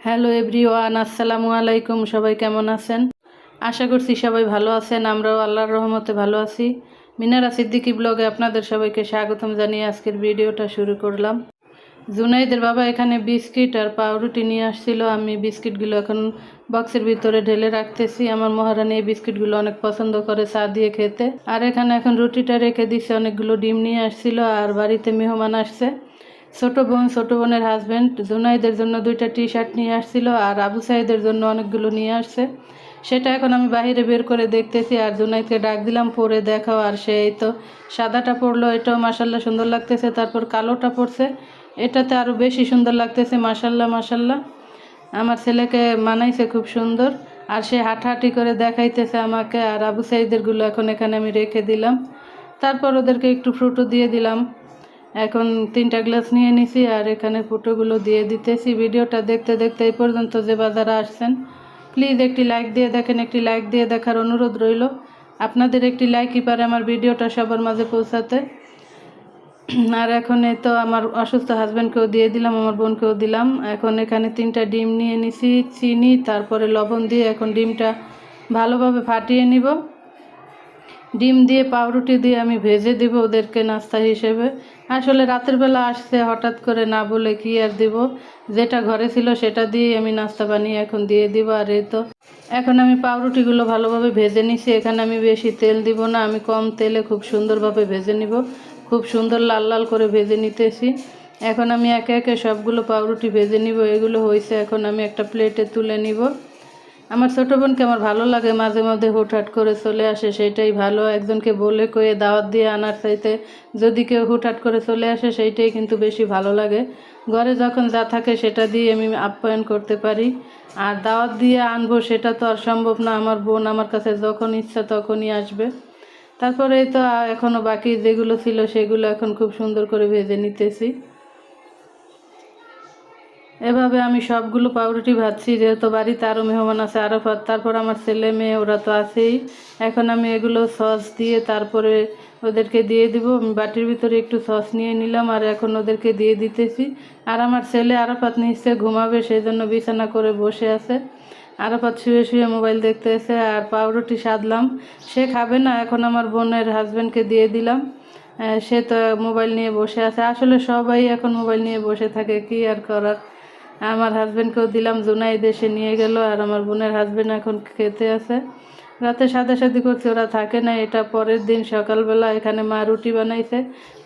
Hello everyone, আসসালামু আলাইকুম, সবাই কেমন আছেন? আশা করছি সবাই ভালো আছেন, আমরাও আল্লাহর রহমতে ভালো আছি। মিনারা সিদ্দিকি ব্লগে আপনাদের সবাইকে স্বাগতম জানিয়ে আজকের ভিডিওটা শুরু করলাম। জুনাইদের বাবা এখানে বিস্কিট আর পাউরুটি নিয়ে আসছিল, আমি বিস্কিটগুলো এখন বক্সের ভিতরে ঢেলে রাখতেছি। আমার মহারানী এই বিস্কিটগুলো অনেক পছন্দ করে চা দিয়ে খেতে। আর এখানে এখন রুটিটা রেখে দিচ্ছে অনেকগুলো ডিম নিয়ে আসছিল, আর বাড়িতে মেহমান আসছে। ছোট বোন, ছোট বোনের হাজব্যান্ড জুনাইদের জন্য দুইটা টি শার্ট নিয়ে আসছিল আর আবু সাইদের জন্য অনেকগুলো নিয়ে আসছে। সেটা এখন আমি বাইরে বের করে দেখতেছি আর জুনাইদকে ডাক দিলাম, পরে দেখাও। আর সে এই তো সাদাটা পরলো, এটাও মাসাল্লাহ সুন্দর লাগতেছে, তারপর কালোটা পরছে। এটাতে আরও বেশি সুন্দর লাগতেছে মাসাল্লাহ মাসাল্লাহ আমার ছেলেকে মানাইছে খুব সুন্দর আর সে হাঁটাহাঁটি করে দেখাইতেছে আমাকে আর আবু সাইদেরগুলো এখন এখানে আমি রেখে দিলাম। তারপর ওদেরকে একটু ফ্রুটও দিয়ে দিলাম। এখন তিনটা গ্লাস নিয়ে নিছি আর এখানে ফুটোগুলো দিয়ে দিতেছি। ভিডিওটা দেখতে দেখতে এই পর্যন্ত যে বাজারে আসছেন প্লিজ একটি লাইক দিয়ে দেখেন। একটি লাইক দিয়ে দেখার অনুরোধ রইল। আপনাদের একটি লাইকই পারে আমার ভিডিওটা সবার মাঝে পৌঁছাতে। আর এখন এই তো আমার অসুস্থ হাজব্যান্ডকেও দিয়ে দিলাম, আমার বোনকেও দিলাম। এখন এখানে তিনটা ডিম নিয়ে নিছি, চিনি, তারপরে লবণ দিয়ে এখন ডিমটা ভালোভাবে ফাটিয়ে নিব। ডিম দিয়ে, পাউরুটি দিয়ে আমি ভেজে দিব ওদেরকে নাস্তা হিসেবে। আসলে রাতের বেলা আসছে, হঠাৎ করে না বলে কি আর দিব? যেটা ঘরে ছিল সেটা দিয়ে আমি নাস্তা বানিয়ে এখন দিয়ে দিব আর এই তো। এখন আমি পাউরুটিগুলো ভালোভাবে ভেজে নিছি। এখানে আমি বেশি তেল দিব না, আমি কম তেলে খুব সুন্দরভাবে ভেজে নিব। খুব সুন্দর লাল লাল করে ভেজে নিতেছি। এখন আমি একে একে সবগুলো পাউরুটি ভেজে নিব। এগুলো হয়েছে, এখন আমি একটা প্লেটে তুলে নিব। আমার ছোটো বোনকে আমার ভালো লাগে, মাঝে মাঝে হুটহাট করে চলে আসে সেটাই ভালো। একজনকে বলে কয়ে দাওয়াত দিয়ে আনার চাইতে যদি কেউ হুটহাট করে চলে আসে, সেইটাই কিন্তু বেশি ভালো লাগে। ঘরে যখন যা থাকে সেটা দিয়ে আমি আপ্যায়ন করতে পারি। আর দাওয়াত দিয়ে আনব সেটা তো আর সম্ভব না, আমার বোন আমার কাছে যখন ইচ্ছা তখনই আসবে। তারপরে তো এখনও বাকি যেগুলো ছিল সেগুলো এখন খুব সুন্দর করে ভেজে নিতেছি। এভাবে আমি সবগুলো পাউরুটি ভাজছি, যেহেতু বাড়িতে আরও মেহমান আছে আরও তারপর আমার ছেলে মেয়ে, ওরা তো আছেই। এখন আমি এগুলো সস দিয়ে তারপরে ওদেরকে দিয়ে দিব। আমি বাটির ভিতরে একটু সস নিয়ে নিলাম আর এখন ওদেরকে দিয়ে দিতেছি। আর আমার ছেলে আরাফাত নিচ্ছে ঘুমাবে সেই জন্য বিছানা করে বসে আছে। আরাফাত শুয়ে শুয়ে মোবাইল দেখতে এসে আর পাউরুটি সাধলাম। সে খাবে না, এখন আমার বোনের হাজব্যান্ডকে দিয়ে দিলাম। সে তো মোবাইল নিয়ে বসে আছে। আসলে সবাই এখন মোবাইল নিয়ে বসে থাকে, কি আর করার? আমার হাজব্যান্ডকেও দিলাম জুনাই দেশে নিয়ে গেল আর আমার বোনের হাজব্যান্ড এখন খেতে আছে। রাতে সাথে করছে, ওরা থাকে না, এটা পরের দিন সকালবেলা এখানে মা রুটি বানাইছে।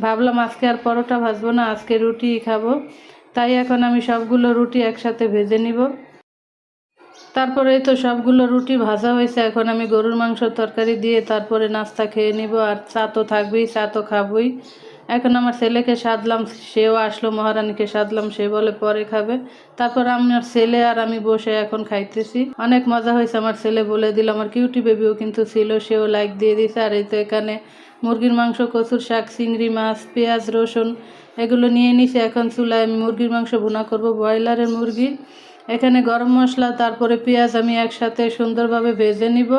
ভাবলাম আজকে আর পরোটা ভাজবো না, আজকে রুটিই খাব। তাই এখন আমি সবগুলো রুটি একসাথে ভেজে নিব। তারপরে তো সবগুলো রুটি ভাজা হয়েছে, এখন আমি গরুর মাংস তরকারি দিয়ে তারপরে নাস্তা খেয়ে নিব। আর চা তো থাকবেই, চা তো খাবই। এখন আমার ছেলেকে সাধলাম, সেও আসলো মহারানীকে সাধলাম, সে বলে, পরে খাবে। তারপর আমার ছেলে আর আমি বসে এখন খাইতেছি। অনেক মজা হয়েছে, আমার ছেলে বলে দিল, আমার কিউটি বেবিও কিন্তু ছিল, সেও লাইক দিয়ে দিছে। আর এই তো এখানে মুরগির মাংস, কচুর শাক, চিংড়ি মাছ, পেঁয়াজ, রসুন, এগুলো নিয়ে নিছে। এখন চুলায় আমি মুরগির মাংস ভুনা করব, ব্রয়লারের মুরগি। এখানে গরম মশলা, তারপরে পেঁয়াজ আমি একসাথে সুন্দরভাবে ভেজে নিব।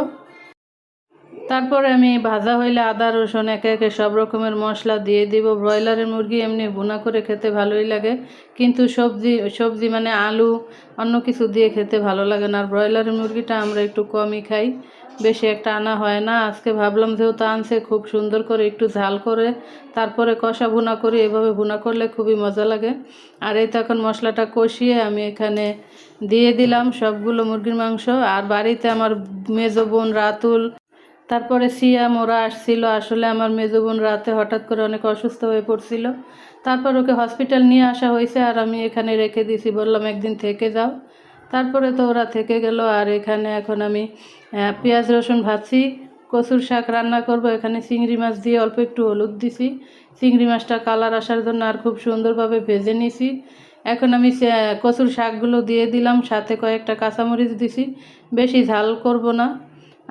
তারপরে আমি ভাজা হইলে আদা, রসুন, একে একে সব রকমের মশলা দিয়ে দিব। ব্রয়লারের মুরগি এমনি ভুনা করে খেতে ভালোই লাগে, কিন্তু সবজি সবজি মানে আলু, অন্য কিছু দিয়ে খেতে ভালো লাগে না। আর ব্রয়লারের মুরগিটা আমরা একটু কমই খাই, বেশি একটা আনা হয় না। আজকে ভাবলাম যেহেতু আনছে, খুব সুন্দর করে একটু ঝাল করে, তারপরে কষা ভুনা করি। এভাবে ভুনা করলে খুবই মজা লাগে। আর এই তো এখন মশলাটা কষিয়ে আমি এখানে দিয়ে দিলাম সবগুলো মুরগির মাংস। আর বাড়িতে আমার মেজো বোন রাতুল তারপরে সিয়াম, ওরা আসছিল। আসলে আমার মেজো বোন রাতে হঠাৎ করে অনেক অসুস্থ হয়ে পড়ছিল। তারপর ওকে হসপিটাল নিয়ে আসা হয়েছে আর আমি এখানে রেখে দিয়েছি। বললাম, একদিন থেকে যাও। তারপরে তো ওরা থেকে গেল। আর এখানে এখন আমি পেঁয়াজ, রসুন ভাজছি, কচুর শাক রান্না করব। এখানে চিংড়ি মাছ দিয়ে অল্প একটু হলুদ দিছি। চিংড়ি মাছটা কালার আসার জন্য আর খুব সুন্দরভাবে ভেজে নিছি। এখন আমি কচুর শাকগুলো দিয়ে দিলাম। সাথে কয়েকটা কাঁচামরিচ দিছি। বেশি ঝাল করব না।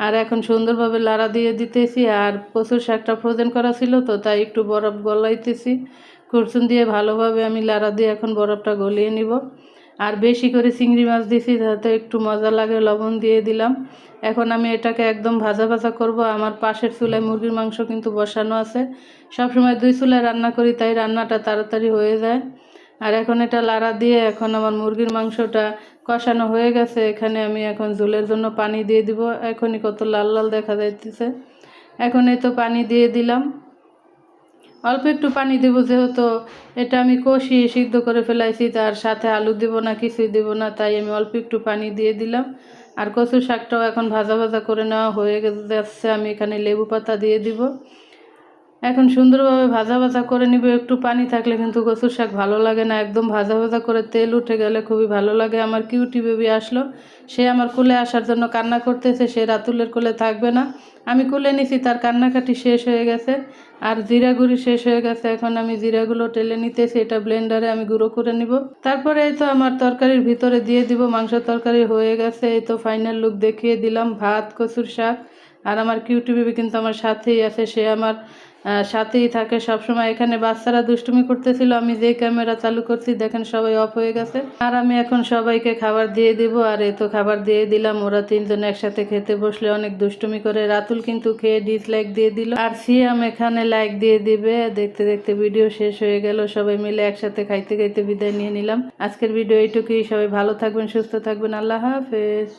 আর এখন সুন্দরভাবে লাড়া দিয়ে দিতেছি, আর কচুর শাকটা ফ্রোজেন করা ছিল তো তাই একটু বরফ গলাইতেছি। কুরসুন দিয়ে ভালোভাবে আমি লাড়া দিয়ে এখন বরফটা গলিয়ে নিব। আর বেশি করে চিংড়ি মাছ দিছি যাতে একটু মজা লাগে, লবণ দিয়ে দিলাম। এখন আমি এটাকে একদম ভাজা ভাজা করব। আমার পাশের চুলায় মুরগির মাংস কিন্তু বসানো আছে। সবসময় দুই চুলায় রান্না করি, তাই রান্নাটা তাড়াতাড়ি হয়ে যায়। আর এখন এটা লাড়া দিয়ে এখন আমার মুরগির মাংসটা কষানো হয়ে গেছে। এখানে আমি এখন ঝোলের জন্য পানি দিয়ে দিব। এখনই কত লাল লাল দেখা যাইতেছে। এখন এই তো পানি দিয়ে দিলাম। অল্প একটু পানি দেব যেহেতু এটা আমি কষিয়ে সিদ্ধ করে ফেলাইছি, তার সাথে আলু দেব না, কিছুই দেব না, তাই আমি অল্প একটু পানি দিয়ে দিলাম। আর কচু শাকটাও এখন ভাজা ভাজা করে নেওয়া হয়ে যাচ্ছে আমি এখানে লেবু পাতা দিয়ে দিব। এখন সুন্দরভাবে ভাজা ভাজা করে নিব, একটু পানি থাকলে কিন্তু কচুর শাক ভালো লাগে না। একদম ভাজা ভাজা করে তেল উঠে গেলে খুবই ভালো লাগে। আমার কিউটি বেবি আসলো, সে আমার কোলে আসার জন্য কান্না করতেছে, সে রাতুলের কোলে থাকবে না। আমি কোলে নিছি, তার কান্নাকাটি শেষ হয়ে গেছে, আর জিরা গুঁড়ি শেষ হয়ে গেছে। এখন আমি জিরাগুলো টেলে নিতেছি, এটা ব্লেন্ডারে আমি গুঁড়ো করে নিব। তারপরে এই তো আমার তরকারির ভিতরে দিয়ে দিব মাংস তরকারি হয়ে গেছে। এই তো ফাইনাল লুক দেখিয়ে দিলাম, ভাত, কচুর শাক, আর আমার কিউটি বেবি কিন্তু আমার সাথেই আছে, সে আমার সাথেই থাকে সবসময়। এখানে বাচ্চারা দুষ্টুমি করতেছিল, আমি যে ক্যামেরা চালু করছি, দেখেন সবাই অফ হয়ে গেছে। আর আমি এখন সবাইকে খাবার দিয়ে দিব, আর এই তো খাবার দিয়ে দিলাম, ওরা তিনজন একসাথে খেতে বসলে অনেক দুষ্টুমি করে। রাতুল কিন্তু খেয়ে ডিসলাইক দিয়ে দিল। আর সিয়াম এখানে লাইক দিয়ে দিবে। দেখতে দেখতে ভিডিও শেষ হয়ে গেল। সবাই মিলে একসাথে খাইতে খাইতে বিদায় নিয়ে নিলাম। আজকের ভিডিও এইটুকুই। সবাই ভালো থাকবেন, সুস্থ থাকবেন। আল্লাহ হাফেজ।